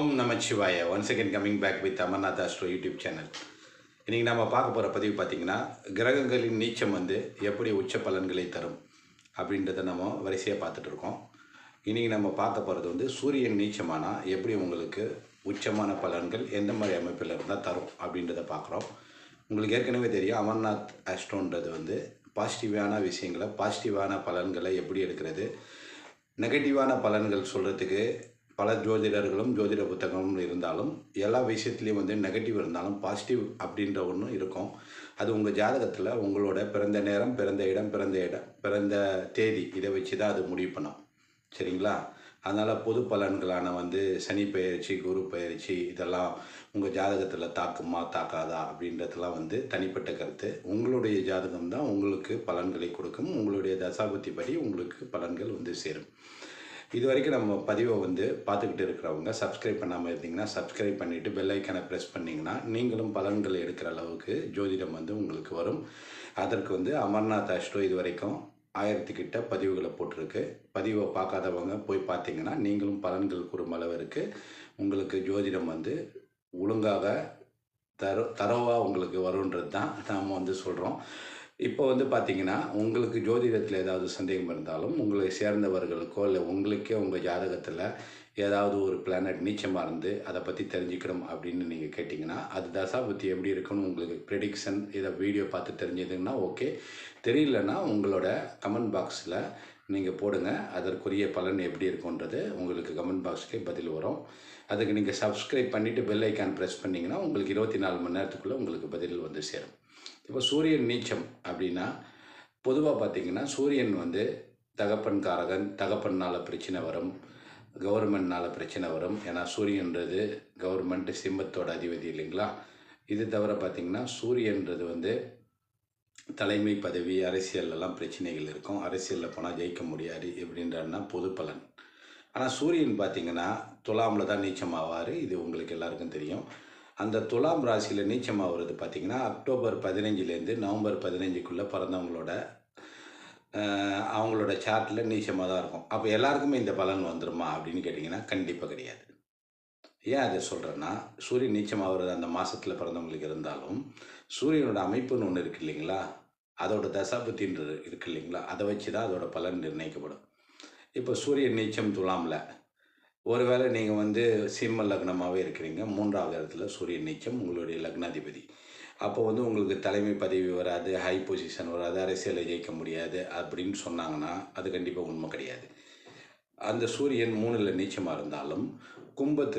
Om Namachivaya. One second coming back with Amarnath astro YouTube channel இன்றைக்கி நம்ம பார்க்க போகிற பதிவு பார்த்திங்கன்னா கிரகங்களின் நீச்சம் வந்து எப்படி உச்ச பலன்களை தரும் அப்படின்றத நம்ம வரிசையாக பார்த்துட்டு இருக்கோம். இன்றைக்கி நம்ம பார்க்க போகிறது வந்து சூரியன் நீச்சமானால் எப்படி உங்களுக்கு உச்சமான பலன்கள் எந்த மாதிரி அமைப்பில் இருந்தால் தரும் அப்படின்றத பார்க்குறோம். உங்களுக்கு ஏற்கனவே தெரியும் அமர்நாத் அஸ்ட்ரோன்றது வந்து பாசிட்டிவான விஷயங்களை பாசிட்டிவான பலன்களை எப்படி எடுக்கிறது நெகட்டிவான பலன்கள் சொல்கிறதுக்கு பல ஜோதிடர்களும் ஜோதிட புத்தகமும் இருந்தாலும் எல்லா விஷயத்துலேயும் வந்து நெகட்டிவ் இருந்தாலும் பாசிட்டிவ் அப்படின்ற ஒன்றும் இருக்கும். அது உங்கள் ஜாதகத்தில் உங்களோட பிறந்த நேரம் பிறந்த இடம் பிறந்த இடம் பிறந்த தேதி இதை வச்சு தான் அது முடிவு பண்ணும். சரிங்களா? அதனால் பொது பலன்களான வந்து சனி பயிற்சி குரு பயிற்சி இதெல்லாம் உங்கள் ஜாதகத்தில் தாக்குமா தாக்காதா அப்படின்றதெல்லாம் வந்து தனிப்பட்ட கருத்து. உங்களுடைய ஜாதகம் தான் உங்களுக்கு பலன்களை கொடுக்கும். உங்களுடைய தசாபுத்தி படி உங்களுக்கு பலன்கள் வந்து சேரும். இது வரைக்கும் நம்ம பதிவை வந்து பார்த்துக்கிட்டு இருக்கிறவங்க சப்ஸ்கிரைப் பண்ணாமல் இருந்தீங்கன்னா சப்ஸ்கிரைப் பண்ணிவிட்டு பெல் ப்ரெஸ் பண்ணிங்கன்னா நீங்களும் பலன்கள் எடுக்கிற அளவுக்கு ஜோதிடம் வந்து உங்களுக்கு வரும். அதற்கு வந்து அமர்நாத் அஷ்டோ இது வரைக்கும் ஆயிரத்துக்கிட்ட பதிவுகளை போட்டிருக்கு. பதிவை பார்க்காதவங்க போய் பார்த்தீங்கன்னா நீங்களும் பலன்கள் கூறும் அளவிற்கு உங்களுக்கு ஜோதிடம் வந்து ஒழுங்காக தர தரவாக உங்களுக்கு வருன்றது தான் நாம் வந்து சொல்கிறோம் இப்போ வந்து பார்த்தீங்கன்னா உங்களுக்கு ஜோதிடத்தில் ஏதாவது சந்தேகம் இருந்தாலும் உங்களை சேர்ந்தவர்களுக்கோ இல்லை உங்களுக்கே உங்கள் ஜாதகத்தில் ஏதாவது ஒரு பிளானட் நீச்சமாக இருந்து அதை பற்றி தெரிஞ்சுக்கணும் அப்படின்னு நீங்கள் கேட்டிங்கன்னா அது தசாபுத்தி எப்படி இருக்குன்னு உங்களுக்கு ப்ரெடிக்ஷன் இதை வீடியோ பார்த்து தெரிஞ்சதுன்னா ஓகே தெரியலன்னா உங்களோட கமெண்ட் பாக்ஸில் நீங்கள் போடுங்க. அதற்குரிய பலன் எப்படி இருக்குன்றது உங்களுக்கு கமெண்ட் பாக்ஸ்லேயே பதில் வரும். அதுக்கு நீங்கள் சப்ஸ்கிரைப் பண்ணிவிட்டு பெல் ஐக்கான் ப்ரெஸ் பண்ணிங்கன்னா உங்களுக்கு இருபத்தி நாலு மணி நேரத்துக்குள்ளே உங்களுக்கு பதில் வந்து சேரும். இப்போ சூரியன் நீச்சம் அப்படின்னா பொதுவாக பார்த்திங்கன்னா சூரியன் வந்து தகப்பன் காரகன் பிரச்சனை வரும் கவர்மெண்ட்னால் பிரச்சனை வரும். ஏன்னா சூரியன்றது கவர்மெண்ட் சிம்மத்தோட அதிபதி இல்லைங்களா? இது தவிர பார்த்திங்கன்னா சூரியன்றது வந்து தலைமை பதவி அரசியல்லலாம் பிரச்சனைகள் இருக்கும். அரசியலில் போனால் ஜெயிக்க முடியாது எப்படின்றன்னா பொது பலன். ஆனால் சூரியன் பார்த்திங்கன்னா துலாமில் தான் நீச்சமாவார். இது உங்களுக்கு எல்லாருக்கும் தெரியும். அந்த துலாம் ராசியில் நீச்சமாகிறது பார்த்திங்கன்னா அக்டோபர் பதினஞ்சுலேருந்து நவம்பர் பதினஞ்சுக்குள்ளே பிறந்தவங்களோட அவங்களோட சார்ட்டில் நீச்சமாக தான் இருக்கும். அப்போ எல்லாருக்குமே இந்த பலன் வந்துருமா அப்படின்னு கேட்டிங்கன்னா கண்டிப்பாக கிடையாது. ஏன் அதை சொல்கிறேன்னா சூரியன் நீச்சமாகிறது அந்த மாதத்தில் பிறந்தவங்களுக்கு இருந்தாலும் சூரியனோட அமைப்புன்னு ஒன்று இருக்குது இல்லைங்களா? அதோட தசாபத்தின்றது இருக்குது இல்லைங்களா? அதை வச்சு தான் அதோட பலன் நிர்ணயிக்கப்படும். இப்போ சூரியன் நீச்சம் துலாமில் ஒருவேளை நீங்கள் வந்து சிம்ம லக்னமாகவே இருக்கிறீங்க. மூன்றாவது இடத்துல சூரியன் நீச்சம் உங்களுடைய லக்னாதிபதி. அப்போ வந்து உங்களுக்கு தலைமை பதவி வராது ஹை பொசிஷன் வராது அரசியலை ஜெயிக்க முடியாது அப்படின்னு சொன்னாங்கன்னா அது கண்டிப்பாக உண்மை கிடையாது. அந்த சூரியன் மூணில் நீச்சமாக இருந்தாலும் கும்பத்தில்